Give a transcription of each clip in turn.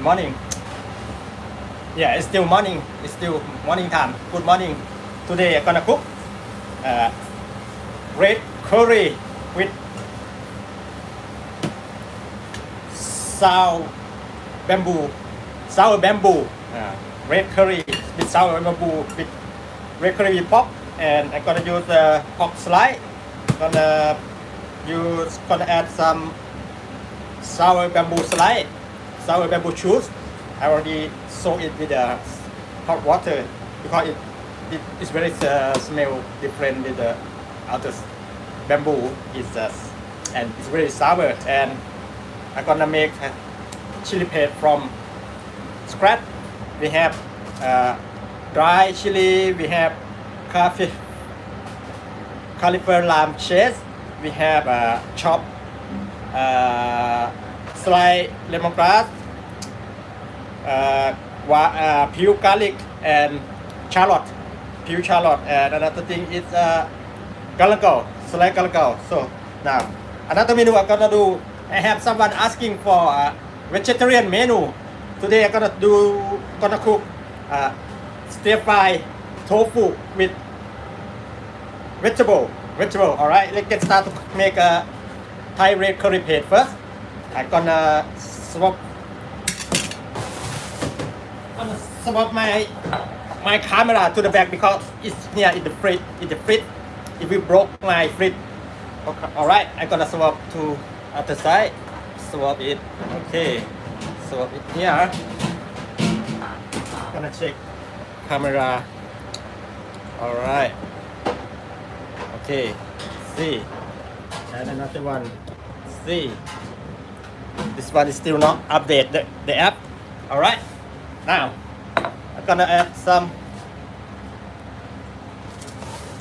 Good morning. Yeah, it's still morning. It's still morning time. Good morning. Today I'm gonna cook uh, red curry with sour bamboo. Sour bamboo. Uh, red curry with sour bamboo with red curry with pork. And I'm gonna use the pork slice. Gonna use gonna add some sour bamboo slice, sour bamboo shoots. I already soak it with uh, hot water because it, it it's very uh, smell different with the other bamboo. It's uh, and it's very sour. And I'm gonna make uh, chili paste from scratch. We have uh, dry chili. We have coffee, cauliflower lime cheese. We have uh, chopped uh, sliced lemongrass, peel garlic, and shallot. Peel shallot. And another thing is uh, galangal, sliced galangal. So now another menu I'm gonna do. I have someone asking for uh, vegetarian menu. Today I'm gonna do gonna cook uh, stir fry tofu with vegetable. Vegetable. All right. Let's get started to make a Thai red curry paste first. I'm gonna swap. Gonna swap my my camera to the back because it's here in the fridge. In the fridge, if we broke my fridge, okay. all right. I'm gonna swap to other side. Swap it. Okay. Swap it here. Gonna check camera. All right. Okay. See. And another one. See. This one is still not update the, the app. Alright. Now I'm gonna add some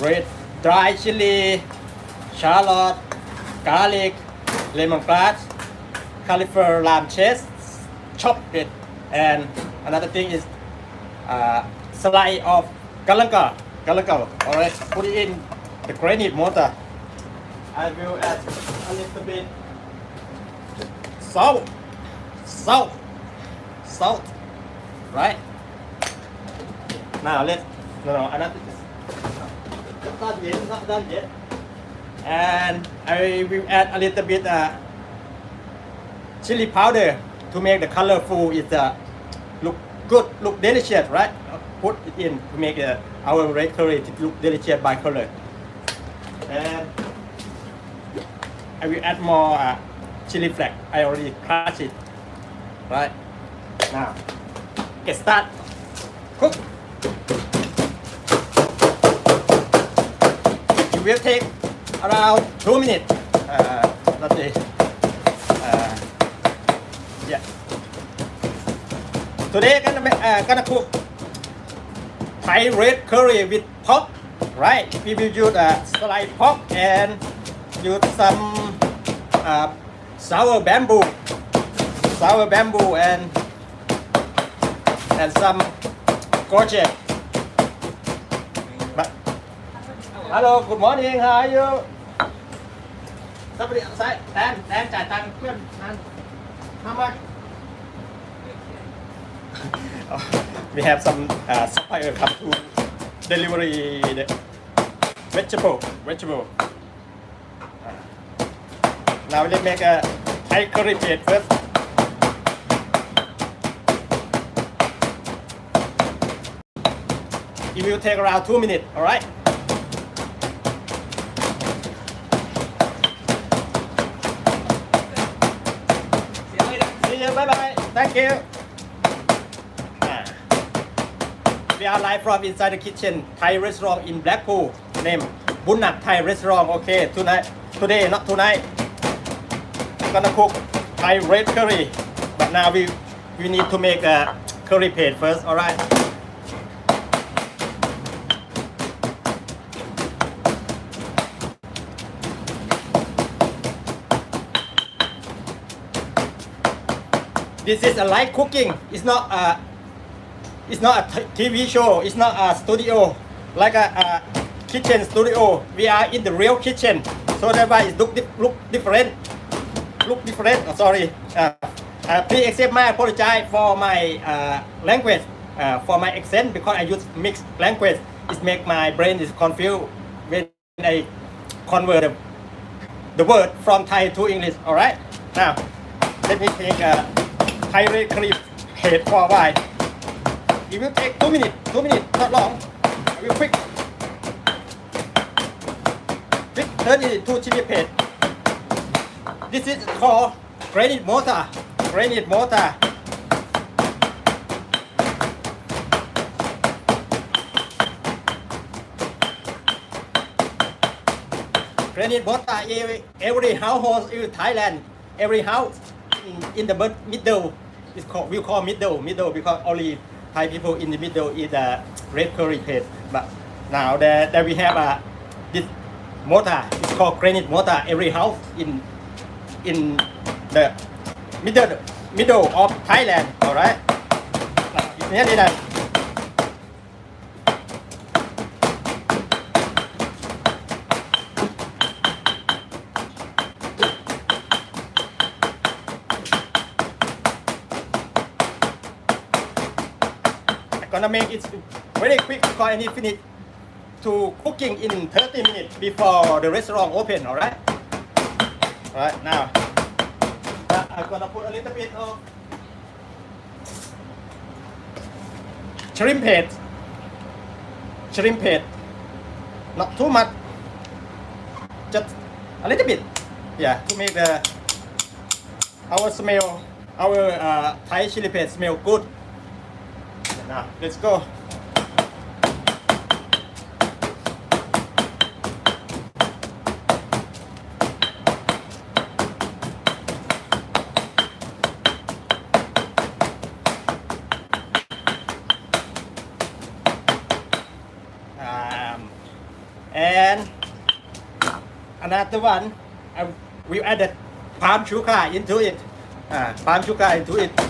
red dry chili, shallot, garlic, lemongrass, cauliflower lime cheese, chop it, and another thing is uh, slice of galangal. Galangal. Alright, put it in the granite mortar. I will add a little bit salt, salt, salt, right? Now let's no no another not done yet, not done yet. And I will add a little bit uh, chili powder to make the colorful. It uh, look good, look delicious, right? Put it in to make uh, our red curry to look delicious by color. And I will add more uh, chili flake. I already crushed it. Right. Now, get start. Cook. It will take around two minutes. Uh, let's see. Uh, yeah. Today gonna ma- uh, gonna cook Thai red curry with pork. Right. We will use uh, sliced pork and use some uh, sour bamboo, sour bamboo and and some gorget. But hello, good morning. How are you? Somebody outside. Dan, Dan จ่ายตังค์เพื่อนนั่น How much? we have some uh, supplier come to delivery the vegetable, vegetable. Now let's make a Thai curry paste first. It will take around two minutes, alright? See you, bye bye. Thank you. Ah. We are live from inside the kitchen, Thai restaurant in Blackpool. Name Bunat Thai restaurant. Okay, tonight, today, not tonight. gonna cook Thai red curry, but now we we need to make a curry paste first. All right. This is a live cooking. It's not a it's not a TV show. It's not a studio like a, a kitchen studio. We are in the real kitchen, so that's why it look look different. look different. Oh, sorry. Uh, Uh, please accept my apology for my uh, language, uh, for my accent because I use mixed language. It make my brain is confused when I convert the, the word from Thai to English. All right. Now let me take a A. It will take two minutes. Two minutes, not long. I will quick. It paste. This is called granite mortar. Granite mortar. Granite mortar every, household in Thailand, every house in the middle is called we call middle middle because only Thai people in the middle is a red curry paste. But now that, that we have a this mortar, it's called granite mortar. Every house in in the middle middle of Thailand. All right. Now, it's nearly. Gonna make it very quick because I need finish to cooking in 30 minutes before the restaurant open. All right. All right. Now I'm gonna put a little bit of shrimp paste. Shrimp paste. Not too much. Just a little bit. Yeah, to make the our smell, our uh, Thai chili paste smell good. Let's go. Um, and another one, I, we added palm sugar into it. Uh, palm sugar into it.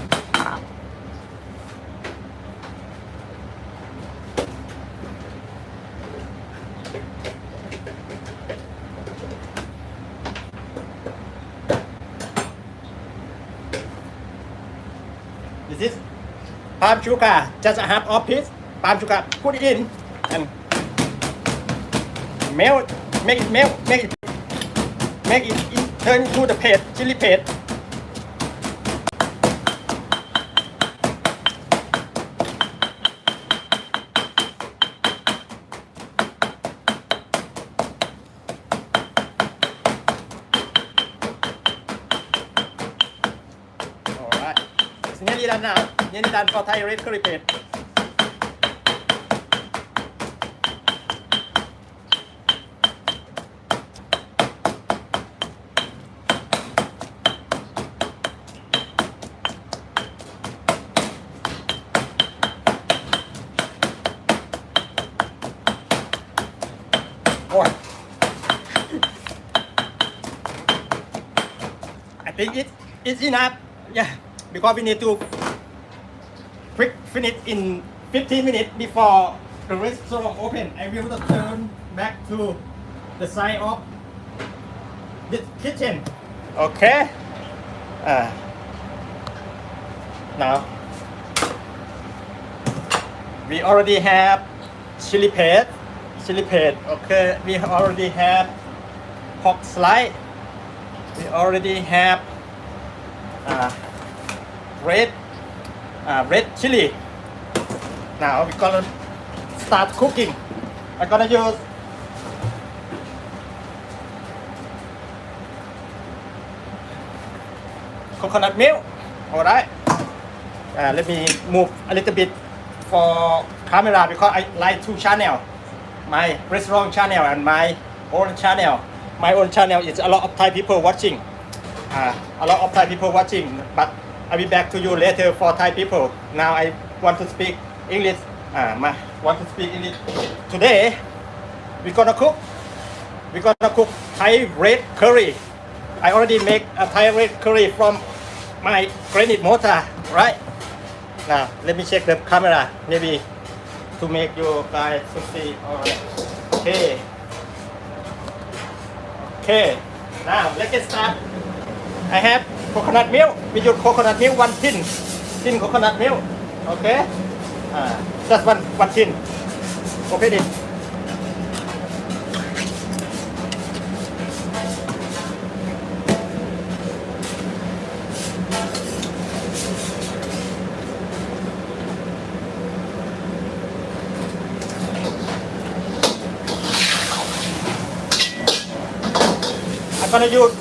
This is palm sugar, just a half of piece. Palm sugar, put it in and melt, make it melt, make it, make it in, turn into the paste, chili paste. I think it it's enough. Yeah, because we need to finish in 15 minutes before the restaurant open. I will turn back to the side of the kitchen. Okay. Uh, now we already have chili paste. Chili paste. Okay. We already have pork slice. We already have uh, red uh, red chili. Now we're gonna start cooking. I'm gonna use coconut milk. Alright. Uh, let me move a little bit for camera because I like two channel. My restaurant channel and my own channel. My own channel is a lot of Thai people watching. Uh, a lot of Thai people watching, but I'll be back to you later for Thai people. Now I want to speak English. Uh, ma, want to speak English. Today, we gonna cook. we gonna cook Thai red curry. I already make a Thai red curry from my granite mortar, right? Now, let me check the camera, maybe to make you guys to see. Alright. Okay. Okay. Now, let's get start I have coconut milk we use coconut milk one tin tin coconut milk okay uh, just one one tin okay then I'm gonna use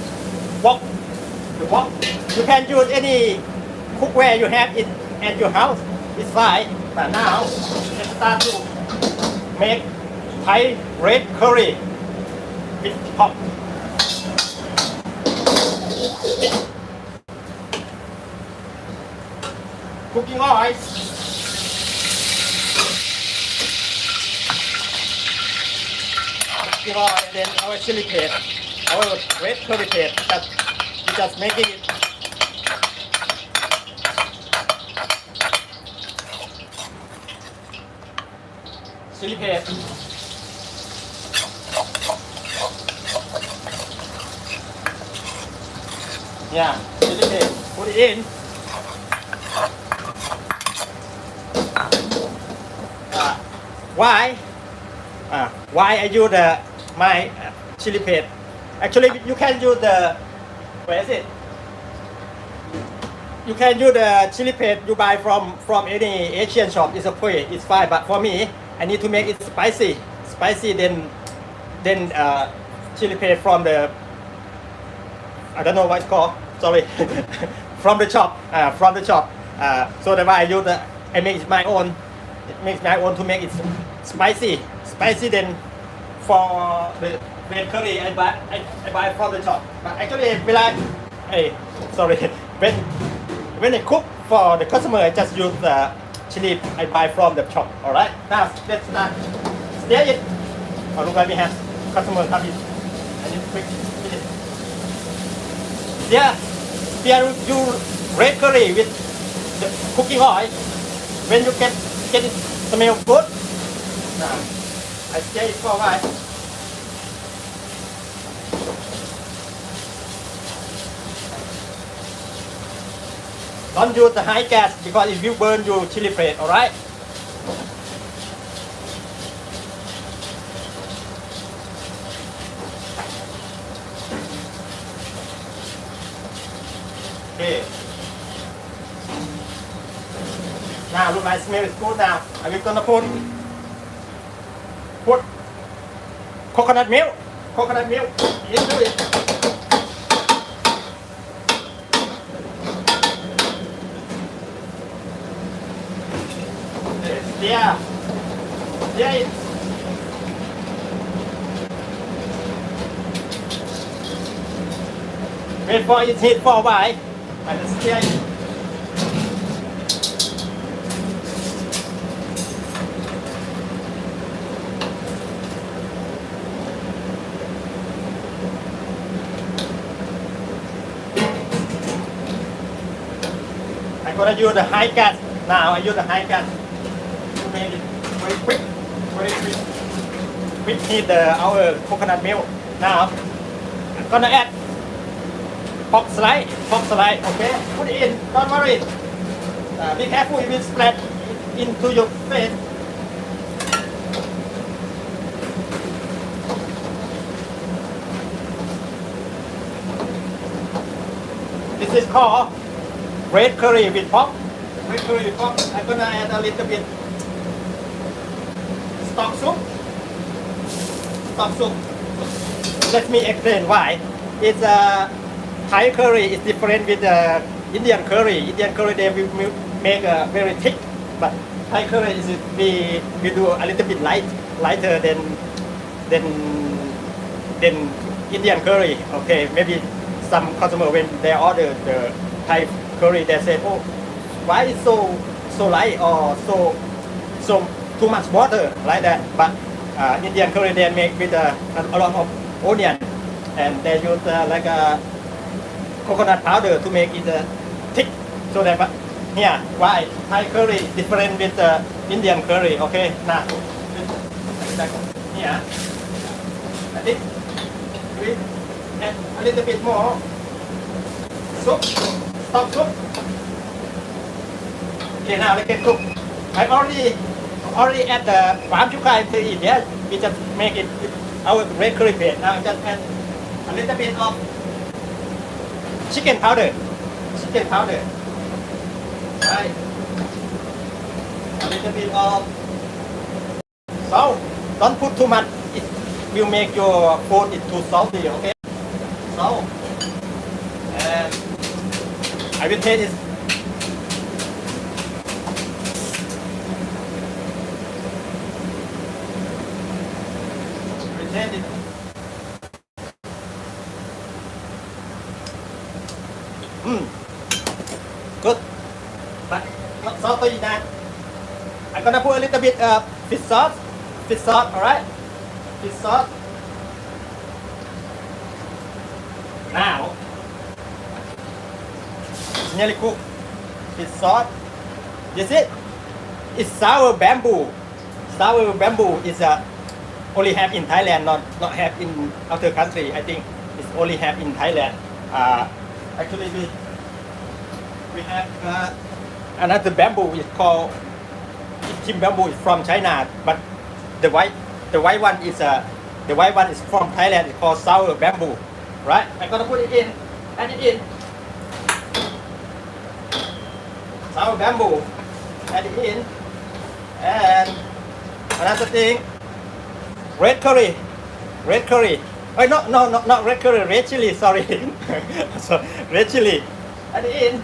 wok. The wok. You can use any cookware you have in at your house. It's fine. But now let's start to make Thai red curry with pork. Cooking oil. Cooking oil and then our chili paste, our red curry paste. Just, just making it chili paste. Yeah, chili paste. Put it in. Uh, why? Uh, why I use the my uh, chili paste? Actually, you can use the where is it? You can use the chili paste you buy from from any Asian shop. It's a okay, it's fine. But for me, I need to make it spicy. Spicy, then then uh, chili paste from the I don't know what it's called. Sorry, from the shop. Uh, from the shop. Uh, so that why I use the I make my own. It makes my own to make it spicy. Spicy then for the red curry I buy I, I buy from the shop. But actually, when I hey sorry when when I cook for the customer, I just use the I buy from the shop. All right. Now let's start. Stir it. Oh, look like we have customer come in. I need quick. Yeah. Here you red curry with the cooking oil. When you get get it smell good. Now I stir it for a while. Don't use the high gas because it will burn your chili plate, alright? Okay. Now look my smell is good now. Are we gonna put put coconut milk? Coconut milk into it. Yeah. Yeah. Wait for it heat for while. And it's it. I'm gonna use the high gas now. I use the high it very quick, very heat the our coconut milk. Now I'm gonna add pork slice, pork slice. Okay, put it in. Don't worry. Uh, be careful, it will splash into your face. This is called red curry with pop. Red curry with pop. I'm gonna add a little bit stock soup. Stock soup. Let me explain why. It's a Thai curry is different with the Indian curry. Indian curry they will make a uh, very thick, but Thai curry is we we do a little bit light, lighter than than than Indian curry. Okay, maybe some customer when they order the Thai curry, they say, oh, why is so so light or so so too much water like that. But uh, Indian they make with uh, a, lot of onion, and they use uh, like a coconut powder to make it uh, thick. So that here why Thai curry different with uh, Indian curry. Okay, now here I think we add a little bit more soup. Stop soup. Okay, now let's cook. I already already add the farm chuka into it. Yeah, we just make it our curry paste. Now just add a little bit of chicken powder. Chicken powder. Right. A little bit of salt. Don't put too much. It will make your food it too salty. Okay. Salt. And I will taste it. Pretend. Mm. Ừ. Good. But not salty that. I'm gonna put a little bit uh, fish sauce. Fish sauce, alright? Fish sauce. Now, nearly cooked. Fish sauce. This it. It's sour bamboo. Sour bamboo is uh, only have in Thailand, not not have in other country. I think it's only have in Thailand. Uh, actually, we we have uh, another bamboo. It's called Kim bamboo is from China, but the white the white one is uh, the white one is from Thailand. It's called sour bamboo, right? I'm gonna put it in, add it in. Sour bamboo, add it in, and another thing, red curry, red curry. Oh no no no not red curry, red chili. Sorry, so red chili, add in.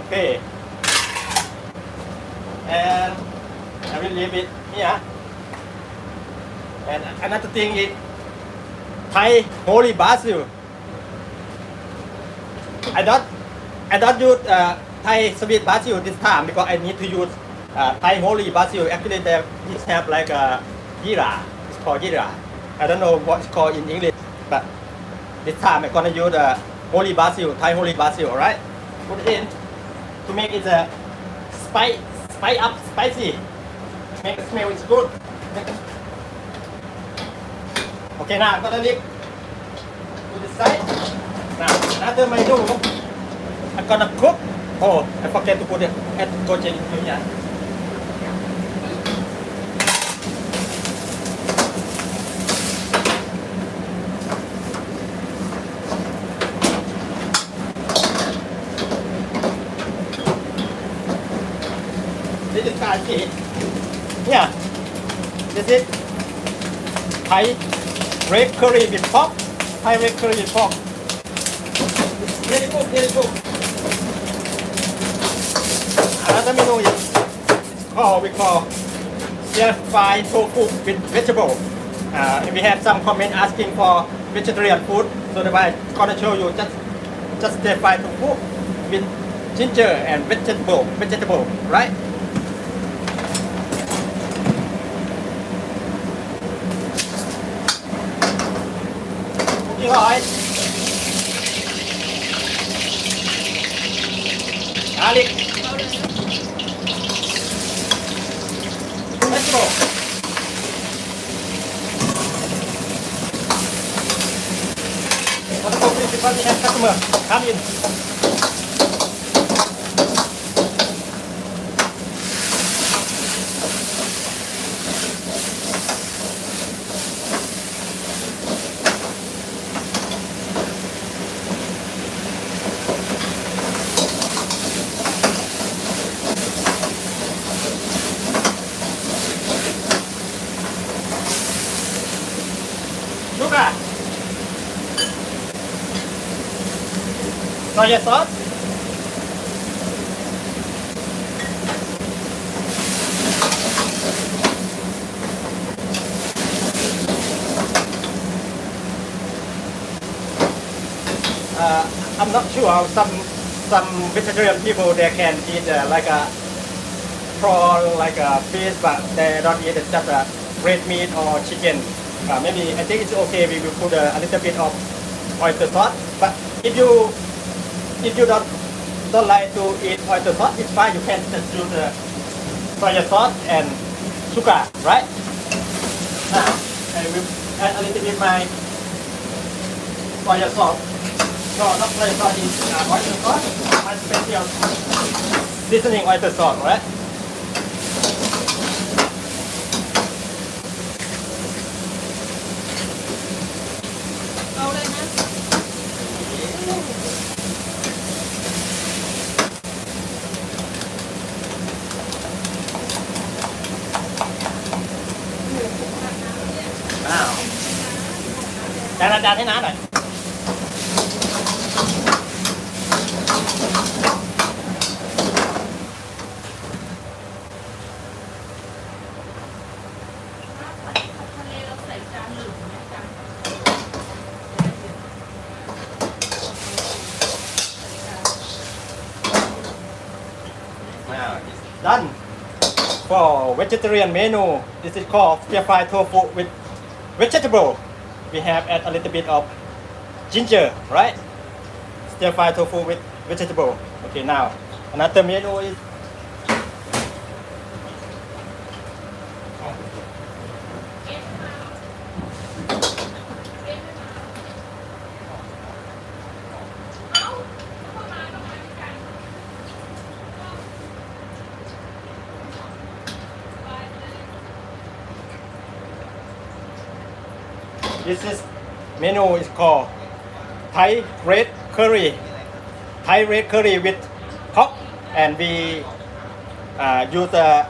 Okay. And I will leave it here. And another thing is Thai holy basil. I don't I don't use uh, Thai sweet basil this time because I need to use uh, Thai holy basil. Actually, they have like a jira. It's called jira. I don't know what it's called in English, but this time I'm gonna use the holy basil, Thai holy basil. Alright, put it in to make it a spice, spice up, spicy. Make the smell is good. Okay, now I'm gonna leave to the side. Now another menu. I'm gonna cook. Oh, I forget to put it add goji Yeah. This is Thai red curry with pork. Thai red curry with pork. Very good, very good. Another menu is called we call stir fry tofu with vegetable. Uh, and we have some comment asking for vegetarian food, so that's why I'm gonna show you just just stir fry tofu with ginger and vegetable, vegetable, right? Cooking oil. Garlic. Vegetable. What about this? Because we have customer come in. Sugar. Soya sauce. Uh, I'm not sure. Some some vegetarian people they can eat uh, like a prawn, like a fish, but they don't eat just a red meat or chicken. Uh, maybe I think it's okay. We will put a, a little bit of oyster sauce. But if you if you don't don't like to eat oyster sauce, it's fine. You can just do the soya sauce and sugar, right? Now I will add a little bit my soya sauce. So not play for this uh, oyster sauce, my special seasoning oyster sauce, right? Done. For vegetarian menu, this is called stir fry tofu with vegetable. We have add a little bit of ginger, right? Stir fry tofu with vegetable. Okay, now another menu is this is menu is called Thai red curry. Thai red curry with pork, and we uh, use the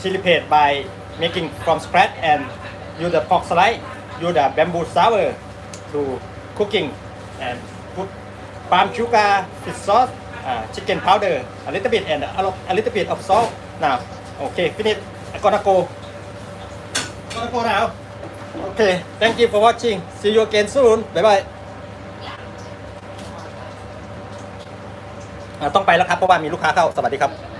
chili paste by making from scratch and use the pork slice, use the bamboo sour to cooking and put palm sugar, fish sauce, uh, chicken powder, a little bit and a, a little bit of salt. Now, okay, finish. I'm gonna go. I'm Gonna go now. Okay, thank you for watching. See you again soon. Bye bye. อ่าต้องไปแล้วครับเพราะว่ามีลูกค้าเข้า สวัสดีครับ